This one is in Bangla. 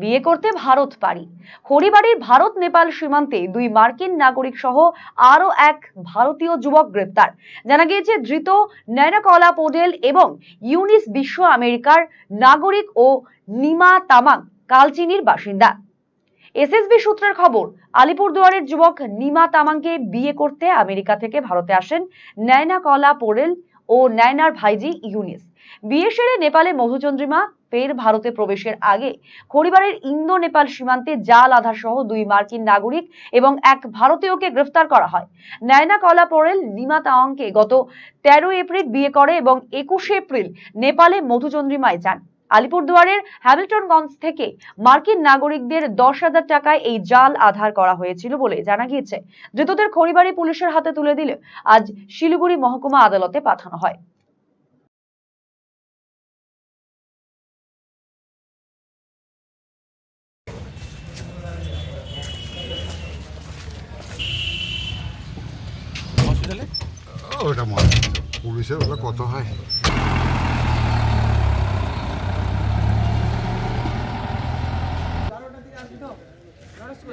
বিয়ে করতে ভারত পারি। খড়িবাড়ির ভারত নেপাল সীমান্তে দুই মার্কিন নাগরিক সহ আরও এক ভারতীয় যুবক গ্রেপ্তার। জানা গিয়েছে, ধৃত নয়নাকলা পোডেল এবং ইউনিস বিশ্ব আমেরিকার নাগরিক ও নিমা তামাং, কালচিনির বাসিন্দা। এসএসবি সূত্রের খবর, আলিপুরদুয়ারের যুবক নিমা তামাংকে বিয়ে করতে আমেরিকা থেকে ভারতে আসেন নয়না কলা পোরেল ও নয়নার ভাইজি ইউনিস। বিয়ে সেরে নেপালে মধুচন্দ্রিমা, ফের ভারতে প্রবেশের আগে খড়িবাড়ির ইন্দো নেপাল সীমান্তে জাল আধার সহ দুই মার্কিন নাগরিক এবং এক ভারতীয়কে গ্রেফতার করা হয়। নায়না কলা পোরেল নিমা তাওয়াংকে গত তেরো এপ্রিল বিয়ে করে এবং একুশে এপ্রিল নেপালে মধুচন্দ্রিমায় যান। আলিপুরদুয়ারের হ্যামিল্টনগঞ্জ থেকে মার্কিন নাগরিকদের দশ হাজার টাকায় এই জাল আধার করা হয়েছিল বলে জানা গিয়েছে। ধৃতদের খড়িবাড়ি পুলিশের হাতে তুলে দিলে আজ শিলিগুড়ি মহকুমা আদালতে পাঠানো হয়। ওটা মনে পুলিশের ওটা কত হয়? मानस